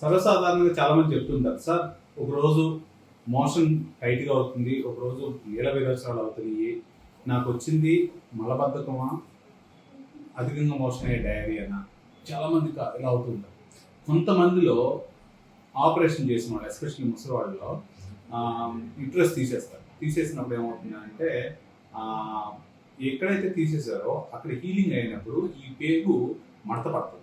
సర్వసాధారణంగా చాలా మంది చెప్తుంటారు సార్ ఒకరోజు మోషన్ టైట్గా అవుతుంది ఒకరోజు నీల విరోచనాలు అవుతున్నాయి నాకు వచ్చింది మలబద్ధకమా? అధికంగా మోషన్ అయ్యే డయేరియానా చాలా మందికి ఇలా అవుతుంటారు. కొంతమందిలో ఆపరేషన్ చేసిన వాళ్ళు ఎస్పెషల్లీ ముసలి వాళ్ళలో తీసేస్తారు. తీసేసినప్పుడు ఏమవుతుందంటే ఎక్కడైతే తీసేసారో అక్కడ హీలింగ్ అయినప్పుడు ఈ పేగు మడత పడుతుంది.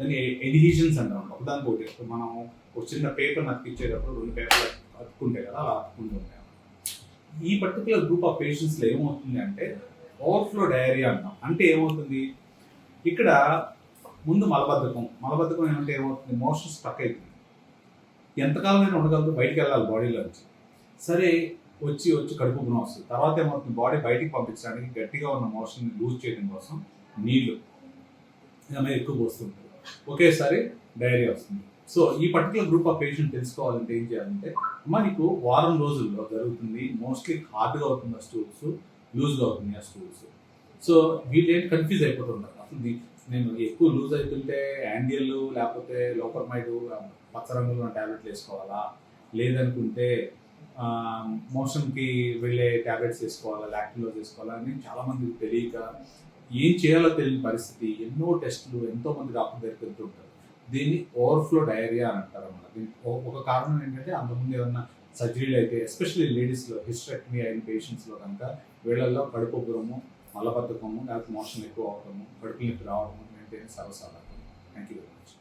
దాన్ని ఎడిహిషన్స్ అంటాం. ఒకదానికి ఒకటి ఇప్పుడు మనం ఒక చిన్న పేపర్ని అతికిచ్చేటప్పుడు రెండు పేపర్లు అతుక్కుంటే కదా అలా అతుక్కుంటూ ఉంటాయి ఈ పర్టికులర్ గ్రూప్ ఆఫ్ పేషెంట్స్లో ఏమవుతుంది అంటే ఓవర్ఫ్లో డయేరియా అంటాం. అంటే ఏమవుతుంది? ఇక్కడ ముందు మలబద్ధకం. మలబద్ధకం ఏమంటే ఏమవుతుంది? మోషన్ స్టక్ అవుతుంది ఎంతకాలమైనా ఉండగలదు బయటికి వెళ్ళాలి వచ్చి సరే వచ్చి వచ్చి కడుపు గుణం వస్తుంది. తర్వాత ఏమవుతుంది? బాడీ బయటికి పంపించడానికి గట్టిగా ఉన్న మోషన్ లూజ్ చేయడం కోసం నీళ్ళు. ఏమైనా ఎక్కువ పోస్తుంటుంది. ఒకేసారి డైరియా వస్తుంది. సో ఈ పర్టికులర్ గ్రూప్ ఆఫ్ పేషెంట్ తెలుసుకోవాలంటే ఏం చేయాలంటే మనకు వారం రోజుల్లో జరుగుతుంది మోస్ట్లీ హార్డ్గా అవుతుంది ఆ స్టూల్స్ లూజ్గా అవుతుంది ఆ స్టూల్స్ సో వీళ్ళు ఏంటి కన్ఫ్యూజ్ అయిపోతున్నారు అసలు నేను ఎక్కువ లూజ్ అవుతుంటే యాండియల్ లేకపోతే లోపర్మైడ్ పచ్చ రంగులో ట్యాబ్లెట్లు వేసుకోవాలా? లేదనుకుంటే మోషన్కి వెళ్ళే టాబ్లెట్స్ వేసుకోవాలా లాక్టిలో వేసుకోవాలా అని చాలామందికి తెలియక ఏం చేయాలో తెలియని పరిస్థితి ఎన్నో టెస్టులు ఎంతోమంది డాక్టర్ దగ్గరికి వెళ్తుంటారు దీన్ని ఓవర్ఫ్లో డయేరియా అని అంటారు అన్నమాట. దీనికి ఒక- ఒక కారణం ఏంటంటే అంతకుముందు ఏమన్నా సర్జరీలు అయితే ఎస్పెషల్లీ లేడీస్లో హిస్టరెక్టమీ అయిన పేషెంట్స్లో కనుక వీళ్ళల్లో కడుపు ఉబ్బరము మలబద్ధకము లేకపోతే మోషన్ ఎక్కువ అవడము కడుపు నొప్పి రావడము మెయింటైన్ సర్వసాధారణం. Thank you very much